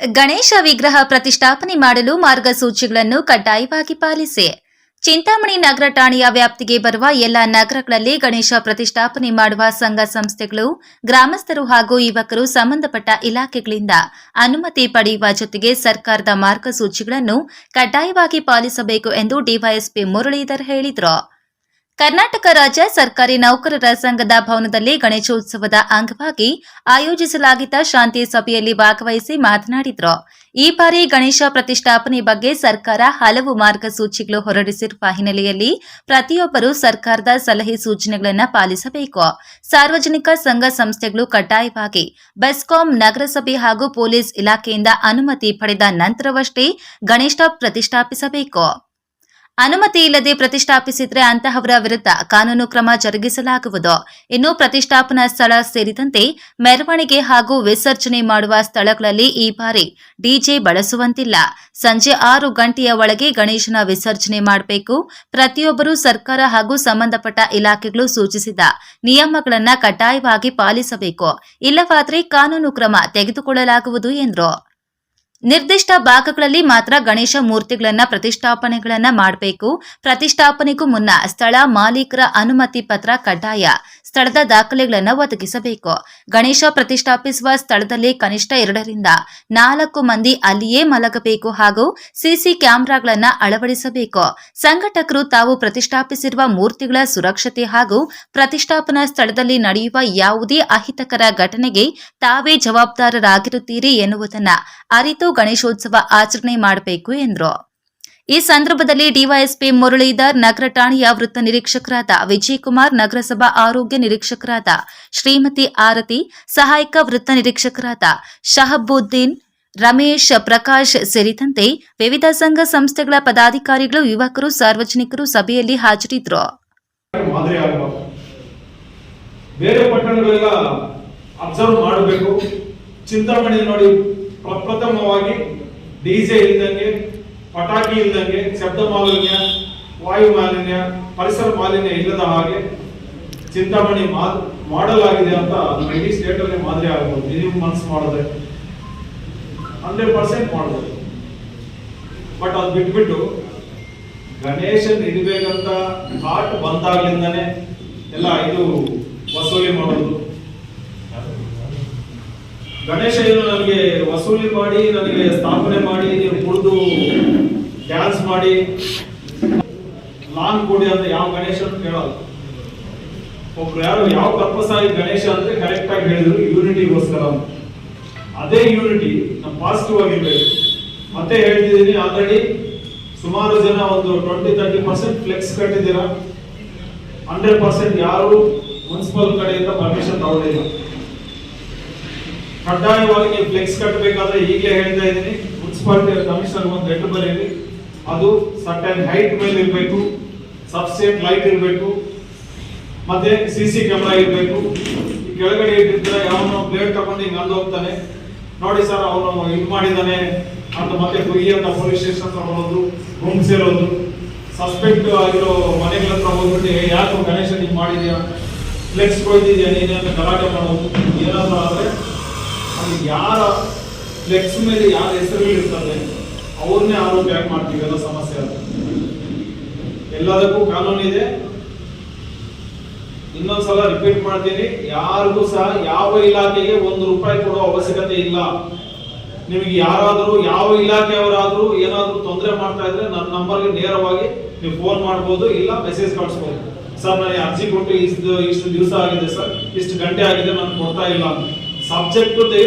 ಗಣೇಶ ವಿಗ್ರಹ ಪ್ರತಿಷ್ಠಾಪನೆ ಮಾಡಲು ಮಾರ್ಗಸೂಚಿಗಳನ್ನು ಕಡ್ಡಾಯವಾಗಿ ಪಾಲಿಸಿ. ಚಿಂತಾಮಣಿ ನಗರ ಠಾಣೆಯ ವ್ಯಾಪ್ತಿಗೆ ಬರುವ ಎಲ್ಲ ನಗರಗಳಲ್ಲಿ ಗಣೇಶ ಪ್ರತಿಷ್ಠಾಪನೆ ಮಾಡುವ ಸಂಘ ಸಂಸ್ಥೆಗಳು, ಗ್ರಾಮಸ್ಥರು ಹಾಗೂ ಯುವಕರು ಸಂಬಂಧಪಟ್ಟ ಇಲಾಖೆಗಳಿಂದ ಅನುಮತಿ ಪಡೆಯುವ ಜೊತೆಗೆ ಸರ್ಕಾರದ ಮಾರ್ಗಸೂಚಿಗಳನ್ನು ಕಡ್ಡಾಯವಾಗಿ ಪಾಲಿಸಬೇಕು ಎಂದು ಡಿವೈಎಸ್ಪಿ ಮುರಳೀಧರ್ ಹೇಳಿದರು. ಕರ್ನಾಟಕ ರಾಜ್ಯ ಸರ್ಕಾರಿ ನೌಕರರ ಸಂಘದ ಭವನದಲ್ಲಿ ಗಣೇಶೋತ್ಸವದ ಅಂಗವಾಗಿ ಆಯೋಜಿಸಲಾಗಿದ್ದ ಶಾಂತಿ ಸಭೆಯಲ್ಲಿ ಭಾಗವಹಿಸಿ ಮಾತನಾಡಿದರು. ಈ ಬಾರಿ ಗಣೇಶ ಪ್ರತಿಷ್ಠಾಪನೆ ಬಗ್ಗೆ ಸರ್ಕಾರ ಹಲವು ಮಾರ್ಗಸೂಚಿಗಳು ಹೊರಡಿಸಿರುವ ಹಿನ್ನೆಲೆಯಲ್ಲಿ ಪ್ರತಿಯೊಬ್ಬರು ಸರ್ಕಾರದ ಸಲಹೆ ಸೂಚನೆಗಳನ್ನು ಪಾಲಿಸಬೇಕು. ಸಾರ್ವಜನಿಕ ಸಂಘ ಸಂಸ್ಥೆಗಳು ಕಡ್ಡಾಯವಾಗಿ ಬೆಸ್ಕಾಂ ನಗರಸಭೆ ಹಾಗೂ ಪೊಲೀಸ್ ಇಲಾಖೆಯಿಂದ ಅನುಮತಿ ಪಡೆದ ನಂತರವಷ್ಟೇ ಗಣೇಶ ಪ್ರತಿಷ್ಠಾಪಿಸಬೇಕು. ಅನುಮತಿ ಇಲ್ಲದೆ ಪ್ರತಿಷ್ಠಾಪಿಸಿದ್ರೆ ಅಂತಹವರ ವಿರುದ್ಧ ಕಾನೂನು ಕ್ರಮ ಜರುಗಿಸಲಾಗುವುದು. ಇನ್ನು ಪ್ರತಿಷ್ಠಾಪನಾ ಸ್ಥಳ ಸೇರಿದಂತೆ ಮೆರವಣಿಗೆ ಹಾಗೂ ವಿಸರ್ಜನೆ ಮಾಡುವ ಸ್ಥಳಗಳಲ್ಲಿ ಈ ಬಾರಿ ಡಿಜೆ ಬಳಸುವಂತಿಲ್ಲ. ಸಂಜೆ ಆರು ಗಂಟೆಯ ಒಳಗೆ ಗಣೇಶನ ವಿಸರ್ಜನೆ ಮಾಡಬೇಕು. ಪ್ರತಿಯೊಬ್ಬರೂ ಸರ್ಕಾರ ಹಾಗೂ ಸಂಬಂಧಪಟ್ಟ ಇಲಾಖೆಗಳು ಸೂಚಿಸಿದ ನಿಯಮಗಳನ್ನು ಕಡ್ಡಾಯವಾಗಿ ಪಾಲಿಸಬೇಕು. ಇಲ್ಲವಾದರೆ ಕಾನೂನು ಕ್ರಮ ತೆಗೆದುಕೊಳ್ಳಲಾಗುವುದು ಎಂದರು. ನಿರ್ದಿಷ್ಟ ಭಾಗಗಳಲ್ಲಿ ಮಾತ್ರ ಗಣೇಶ ಮೂರ್ತಿಗಳನ್ನ ಪ್ರತಿಷ್ಠಾಪನೆಗಳನ್ನ ಮಾಡಬೇಕು. ಪ್ರತಿಷ್ಠಾಪನೆಗೂ ಮುನ್ನ ಸ್ಥಳ ಮಾಲೀಕರ ಅನುಮತಿ ಪತ್ರ ಕಡ್ಡಾಯ. ಸ್ಥಳದ ದಾಖಲೆಗಳನ್ನು ಒದಗಿಸಬೇಕು. ಗಣೇಶ ಪ್ರತಿಷ್ಠಾಪಿಸುವ ಸ್ಥಳದಲ್ಲಿ ಕನಿಷ್ಠ ಎರಡರಿಂದ ನಾಲ್ಕು ಮಂದಿ ಅಲ್ಲಿಯೇ ಮಲಗಬೇಕು ಹಾಗೂ ಸಿಸಿ ಕ್ಯಾಮೆರಾಗಳನ್ನ ಅಳವಡಿಸಬೇಕು. ಸಂಘಟಕರು ತಾವು ಪ್ರತಿಷ್ಠಾಪಿಸಿರುವ ಮೂರ್ತಿಗಳ ಸುರಕ್ಷತೆ ಹಾಗೂ ಪ್ರತಿಷ್ಠಾಪನಾ ಸ್ಥಳದಲ್ಲಿ ನಡೆಯುವ ಯಾವುದೇ ಅಹಿತಕರ ಘಟನೆಗೆ ತಾವೇ ಜವಾಬ್ದಾರರಾಗಿರುತ್ತೀರಿ ಎನ್ನುವುದನ್ನು ಅರಿತು ಗಣೇಶೋತ್ಸವ ಆಚರಣೆ ಮಾಡಬೇಕು ಎಂದರು. ಈ ಸಂದರ್ಭದಲ್ಲಿ ಡಿವೈಎಸ್ಪಿ ಮುರಳೀಧರ್, ನಗರ ಠಾಣೆಯ ವೃತ್ತ ನಿರೀಕ್ಷಕರಾದ ವಿಜಯಕುಮಾರ್, ನಗರಸಭಾ ಆರೋಗ್ಯ ನಿರೀಕ್ಷಕರಾದ ಶ್ರೀಮತಿ ಆರತಿ, ಸಹಾಯಕ ವೃತ್ತ ನಿರೀಕ್ಷಕರಾದ ಶಹಬುದ್ದೀನ್, ರಮೇಶ್, ಪ್ರಕಾಶ್ ಸೇರಿದಂತೆ ವಿವಿಧ ಸಂಘ ಸಂಸ್ಥೆಗಳ ಪದಾಧಿಕಾರಿಗಳು, ಯುವಕರು, ಸಾರ್ವಜನಿಕರು ಸಭೆಯಲ್ಲಿ ಹಾಜರಿದ್ದರು. ಬೇರೆ ಪಟ್ಟಣಗಳೆಲ್ಲ ಅಬ್ಸರ್ವ್ ಮಾಡಬೇಕು. ಚಿಂತಾಮಣಿ ನೋಡಿ ಪ್ರಪ್ರಥಮವಾಗಿ ಡಿಜೆ ಇಲ್ದಂಗೆ, ಪಟಾಕಿ ಇಲ್ದಂಗೆ, ಶಬ್ದ ಮಾಲಿನ್ಯ, ವಾಯು ಮಾಲಿನ್ಯ, ಪರಿಸರ ಮಾಲಿನ್ಯ ಇಲ್ಲದ ಹಾಗೆ ಚಿಂತಾಮಣಿ ಮಾಡ್- ಮಾಡಲಾಗಿದೆ ಅಂತ ಇಡೀ ಸ್ಟೇಟ್ ಅಲ್ಲಿ ಮಾದರಿ ಆಗಬಹುದು ನೀವು ಮನ್ಸ್ ಮಾಡಿದ್ರೆ. ಹಂಡ್ರೆಡ್ ಪರ್ಸೆಂಟ್ ಮಾಡಬಹುದು ಬಟ್ ಅದು ಬಿಟ್ಬಿಟ್ಟು ಗಣೇಶನ್ ಇಡಬೇಕಂತ ಹಾಟ್ ಬಂದಾಗ್ಲಿಂದಾನೆ ಎಲ್ಲ ಇದು ವಸೂಲಿ ಮಾಡೋದು. ಗಣೇಶ ಏನು ನನಗೆ ವಸೂಲಿ ಮಾಡಿ, ನನಗೆ ಸ್ಥಾಪನೆ ಮಾಡಿ, ನೀವು ಕುಡಿದು ಡ್ಯಾನ್ಸ್ ಮಾಡಿ. ಲಾಂಗ್ ಕೊಡಿ ಅಂತ ಯಾವ ಗಣೇಶನ್ ಕೇಳಲ್ಲ ಒಬ್ರು ಯಾರು ಯಾವ ಪರ್ಪಸ್ ಗಣೇಶ ಅಂದ್ರೆ ಕರೆಕ್ಟ್ ಆಗಿ ಹೇಳಿದ್ರು ಯೂನಿಟಿಗೋಸ್ಕರ ಅಂತ. ಅದೇ ಯೂನಿಟಿ ನಮ್ಮ ಪಾಸಿಟಿವ್ ಆಗಿರ್ಬೇಕು. ಮತ್ತೆ ಹೇಳ್ತಿದ್ದೀನಿ ಆಲ್ರೆಡಿ ಸುಮಾರು ಜನ ಒಂದು ಟ್ವೆಂಟಿ ತರ್ಟಿ ಪರ್ಸೆಂಟ್ ಫ್ಲೆಕ್ಸ್ ಕಟ್ಟಿದ್ದೀರಾ. ಹಂಡ್ರೆಡ್ ಪರ್ಸೆಂಟ್ ಯಾರು ಮುನ್ಸಿಪಲ್ ಕಡೆಯಿಂದ ಪರ್ಮಿಷನ್ ತಗೊಂಡಿಲ್ಲ. ಕಡ್ಡಾಯವಾಗಿ ನೀವು ಫ್ಲೆಕ್ಸ್ ಕಟ್ಟಬೇಕಾದ್ರೆ ಈಗಲೇ ಹೇಳ್ತಾ ಇದ್ದೀನಿ ಮುನ್ಸಿಪಾಲಿಟಿ ಕಮಿಷನರ್ ಒಂದು ಲೆಟರ್ ಬರೀರಿ ಅದು ಸರ್ಟನ್ ಹೈಟ್ ಮೇಲೆ ಇರಬೇಕು ಸಬ್ಸ್ಟೇಟ್ ಲೈಟ್ ಇರಬೇಕು ಮತ್ತೆ ಸಿ ಸಿ ಕ್ಯಾಮ್ರಾ ಇರಬೇಕು. ಈ ಕೆಳಗಡೆ ಇಟ್ಟಿರ್ತಾರೆ ಯಾವನೋ ಪ್ಲೇಟ್ ತಗೊಂಡು ಹಿಂಗೆ ಅಂದು ಹೋಗ್ತಾನೆ. ನೋಡಿ ಸರ್ ಅವನು ಇದು ಮಾಡಿದ್ದಾನೆ ಅಂತ ಮತ್ತೆ ಹುಯಿ ಅಂತ ಪೊಲೀಸ್ ಸ್ಟೇಷನ್ ತಗೊಳ್ಳೋದು ರೂಮ್ ಸೇರೋದು. ಸಸ್ಪೆಕ್ಟ್ ಆಗಿರೋ ಮನೆಗಳ ಹತ್ರ ಹೋಗ್ಬಿಟ್ಟು "ಏ, ಯಾಕೆ ಗಣೇಶ ಹಿಂಗೆ ಮಾಡಿದ್ಯಾ? ಫ್ಲೆಕ್ಸ್ ಕೊಯ್ದಿದ್ಯಾ ನೀನೇ? ಗಲಾಟೆ ಮಾಡೋದು. ಏನಾದರೂ ಆದ್ರೆ ಯಾರ ಫ್ಲೆಕ್ಸ್ ಮೇಲೆ ಯಾರ ಹೆಸರು ಇರ್ತದೆ ಅವ್ರನ್ನೇ ಅವರು ಯಾಕೆ ಮಾಡ್ತೀವಿ? ಎಲ್ಲ ಸಮಸ್ಯೆ ಅದು ಎಲ್ಲದಕ್ಕೂ ಕಾನೂನು ಇದೆ. ಇನ್ನೊಂದ್ಸಲ ರಿಪೀಟ್ ಮಾಡ್ತೀನಿ. ಯಾರಿಗೂ ಸಹ ಯಾವ ಇಲಾಖೆಗೆ ಒಂದು ರೂಪಾಯಿ ಕೊಡೋ ಅವಶ್ಯಕತೆ ಇಲ್ಲ. ನಿಮಗೆ ಯಾರಾದರೂ, ಯಾವ ಇಲಾಖೆಯವರಾದರೂ ಏನಾದರೂ ತೊಂದರೆ ಮಾಡ್ತಾ ಇದ್ರೆ ನನ್ನ ನಂಬರ್ಗೆ ನೇರವಾಗಿ ನೀವು ಫೋನ್ ಮಾಡ್ಬೋದು, ಇಲ್ಲ ಮೆಸೇಜ್ ಕಳಿಸ್ಬೋದು. ಸರ್, ನನಗೆ ಅರ್ಜಿ ಕೊಟ್ಟು ಇಷ್ಟು ಇಷ್ಟು ದಿವಸ ಆಗಿದೆ ಸರ್, ಇಷ್ಟು ಗಂಟೆ ಆಗಿದೆ, ನಾನು ಕೊಡ್ತಾ ಇಲ್ಲ ಸಬ್ಜೆಕ್ಟ್ ಟು ದಿ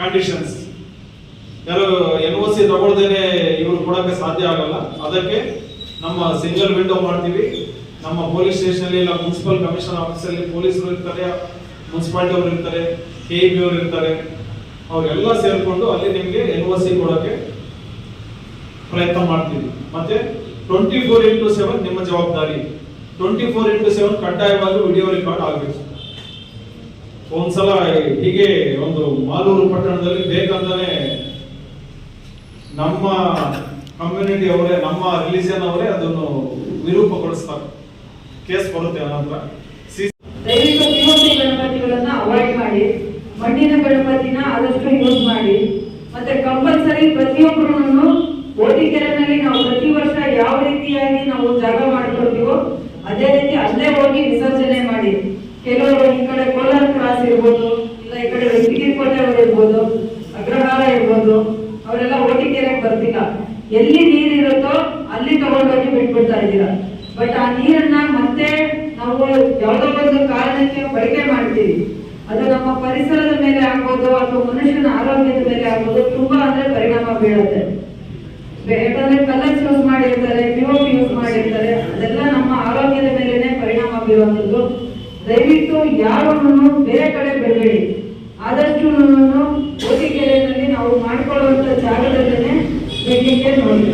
ಕಂಡೀಷನ್ಸ್ ಯಾರು ಎನ್ ಒ ಸಿ ತಗೊಳ್ದೇನೆ ಇವ್ರು ಕೊಡಕ್ಕೆ ಸಾಧ್ಯ ಆಗಲ್ಲ. ಅದಕ್ಕೆ ನಮ್ಮ ಸಿಂಗಲ್ ವಿಂಡೋ ಮಾಡ್ತೀವಿ. ನಮ್ಮ ಪೊಲೀಸ್ ಸ್ಟೇಷನ್ ಅಲ್ಲಿ ಇಲ್ಲ ಮುನ್ಸಿಪಲ್ ಕಮಿಷನ್ ಆಫೀಸಲ್ಲಿ ಪೊಲೀಸರು ಇರ್ತಾರೆ ಮುನ್ಸಿಪಾಲಿಟಿ ಅವರು ಇರ್ತಾರೆ ಕೆ ಬಿ ಅವರು ಇರ್ತಾರೆ. ಅವರೆಲ್ಲ ಸೇರಿಕೊಂಡು ಅಲ್ಲಿ ನಿಮಗೆ ಎನ್ ಒ ಸಿ ಕೊಡಕ್ಕೆ ಪ್ರಯತ್ನ ಮಾಡ್ತೀವಿ. ಮತ್ತೆ ಟ್ವೆಂಟಿ ಫೋರ್ ಇಂಟು ಸೆವೆನ್ ನಿಮ್ಮ ಜವಾಬ್ದಾರಿ. ಟ್ವೆಂಟಿ ಫೋರ್ ಇಂಟು ಸೆವೆನ್ ಕಡ್ಡಾಯವಾಗಿ ವಿಡಿಯೋ ರೆಕಾರ್ಡ್ ಆಗಬೇಕು. ಒಂದ್ಸಲ ಹೀಗೆ ಒಂದು ಮಾಲೂರು ಪಟ್ಟಣದಲ್ಲಿ ಬೇಕಂತಾನೆ ನಮ್ಮ ಕಮ್ಯುನಿಟಿ ಅವರೇ, ನಮ್ಮ ರಿಲಿಜನ್ ಅವರೇ ಅದನ್ನು ವಿರೂಪಗೊಳಿಸ್ತಾರೆ. ಕೇಸ್ ಬರುತ್ತೆ ಅನಂತರ ದಯವಿಟ್ಟು ಗಣಪತಿಗಳನ್ನ ಅವಾಯ್ಡ್ ಮಾಡಿ, ಮಣ್ಣಿನ ಗಣಪತಿನ ಆದಷ್ಟು ಯೂಸ್ ಮಾಡಿ, ಮತ್ತೆ ಕಂಪಲ್ಸರಿ ಪ್ರತಿಯೊಬ್ಬರನ್ನು ಓಟಿಕೆರೆನಲ್ಲಿ ನಾವು ಪ್ರತಿ ವರ್ಷ ಯಾವ ರೀತಿಯಾಗಿ ನಾವು ಜಾಗ ಮಾಡ್ಕೊಳ್ತೀವೋ, ಅದೇ ರೀತಿ ಅಲ್ಲೇ ಹೋಗಿ ವಿಸರ್ಜನೆ ಮಾಡಿ. ಕೆಲವರು ಈ ಕಡೆ ಕೋಲಾರ ಕ್ರಾಸ್ ಇರ್ಬೋದು, ಇಲ್ಲ ಈ ಕಡೆ ವೈದ್ಯಕೀಯ ಕೋಟೆ ಅವರು ಇರ್ಬೋದು, ಅಗ್ರಹಾರ ಇರ್ಬೋದು, ಅವರೆಲ್ಲ ಓಟಿಕೆರೆಗೆ ಬರ್ತಿಲ್ಲ. ಎಲ್ಲಿ ನೀರಿರುತ್ತೋ ಅಲ್ಲಿ ತಗೊಂಡೋಗಿ ಬಿಟ್ಬಿಡ್ತಾ ಇದ್ದೀರಾ. ಬಟ್ ಆ ನೀರನ್ನ ಮತ್ತೆ ನಾವು ಯಾವುದೋ ಒಂದು ಕಾರಣಕ್ಕೆ ಬಳಕೆ ಮಾಡ್ತೀವಿ. ಅದು ನಮ್ಮ ಪರಿಸರದ ಮೇಲೆ ಆಗ್ಬೋದು, ಅಥವಾ ಮನುಷ್ಯನ ಆರೋಗ್ಯದ ಮೇಲೆ ಆಗ್ಬೋದು, ತುಂಬಾ ಅಂದ್ರೆ ಪರಿಣಾಮ ಬೀಳುತ್ತೆ. ಯಾಕಂದ್ರೆ ಕಲರ್ಸ್ ಯೂಸ್ ಮಾಡಿರ್ತಾರೆ ಪಿಒಪಿ ಯೂಸ್ ಮಾಡಿರ್ತಾರೆ, ಅದೆಲ್ಲ ನಮ್ಮ ಆರೋಗ್ಯದ ಮೇಲೆನೆ ಪರಿಣಾಮ ಬೀರುವಂತದ್ದು ದಯವಿಟ್ಟು ಯಾರನ್ನು ಬೇರೆ ಕಡೆ ಬಿಡಬೇಡಿ ಆದಷ್ಟು ಓದಿಕೆರೆಯಲ್ಲಿ ನಾವು ಮಾಡಿಕೊಳ್ಳುವಂಥ ಜಾಗದಲ್ಲೇ ಬೆಳಿಗ್ಗೆ ನೋಡಿ